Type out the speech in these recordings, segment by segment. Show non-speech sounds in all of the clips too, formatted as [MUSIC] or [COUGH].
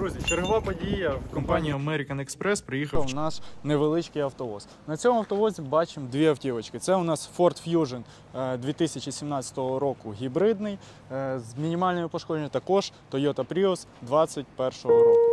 Друзі, чергова подія в компанії American Express приїхав наш невеличкий автовоз. На цьому автовозі бачимо дві автівочки. Це у нас Ford Fusion е, 2017 року гібридний е, з мінімальними пошкодженнями. Також Toyota Prius 2021 року.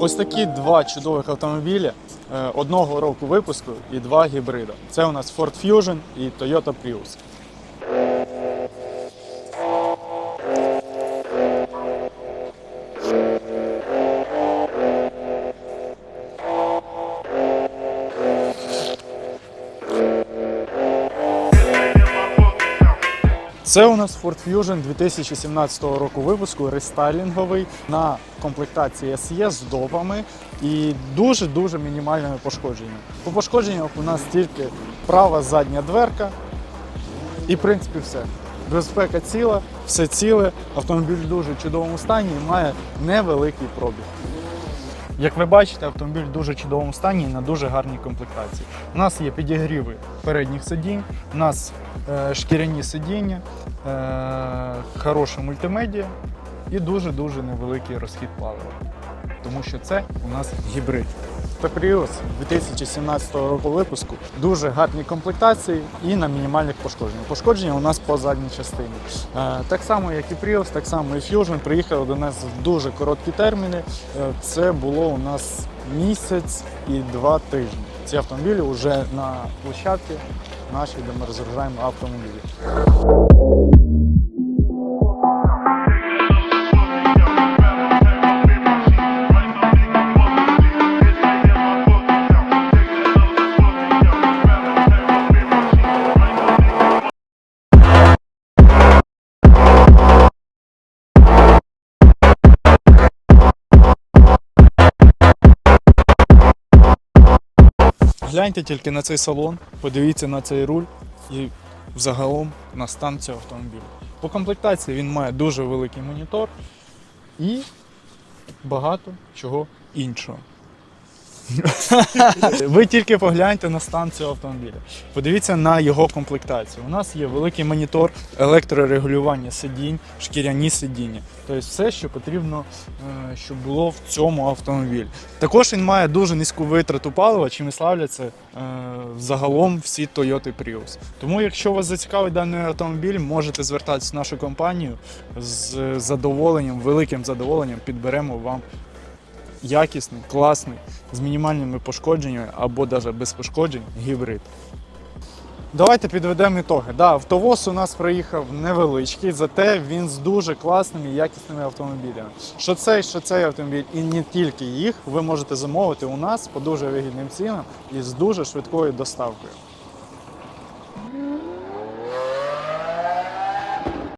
Ось такі два чудових автомобілі е, одного року випуску і два гібрида. Це у нас Ford Fusion і Toyota Prius. Це у нас Ford Fusion 2017 року випуску, рестайлінговий на комплектації SE з допами і дуже-дуже мінімальними пошкодженнями. По пошкодженнях у нас тільки права задня дверка і в принципі все. Безпека ціла, все ціле, автомобіль в дуже чудовому стані і має невеликий пробіг. Як ви бачите, автомобіль в дуже чудовому стані і на дуже гарній комплектації. У нас є підігріви передніх сидінь, у нас е, шкіряні сидіння, е, хороша мультимедіа і дуже-дуже невеликий розхід палива. Тому що це у нас гібрид. Prius 2017 року випуску. Дуже гарні комплектації і на мінімальних пошкодженнях. Пошкодження у нас по задній частині. Е, Так само, як і Prius, так само і Fusion приїхали до нас в дуже короткі терміни. Е, Це було у нас місяць і два тижні. Ці автомобілі вже на площадці нашій, де ми розгружаємо автомобілі. Гляньте тільки на цей салон, подивіться на цей руль і взагалом на стан цього автомобіля. По комплектації він має дуже великий монітор і багато чого іншого. [LAUGHS] Ви тільки погляньте на стан цього автомобіля. Подивіться на його комплектацію. У нас є великий монітор, електрорегулювання сидінь, шкіряні сидіння. Тобто все, що потрібно, е, щоб було в цьому автомобілі. Також він має дуже низьку витрату палива, чим і славляться е, загалом всі Toyota Prius. Тому, якщо вас зацікавить даний автомобіль, можете звертатися в нашу компанію з задоволенням, великим задоволенням підберемо вам якісний, класний, з мінімальними пошкодженнями або навіть без пошкоджень гібрид. Давайте підведемо ітоги. Да, автовоз у нас приїхав невеличкий, зате він з дуже класними і якісними автомобілями. Що цей, що цей автомобіль, і не тільки їх, ви можете замовити у нас по дуже вигідним цінам і з дуже швидкою доставкою.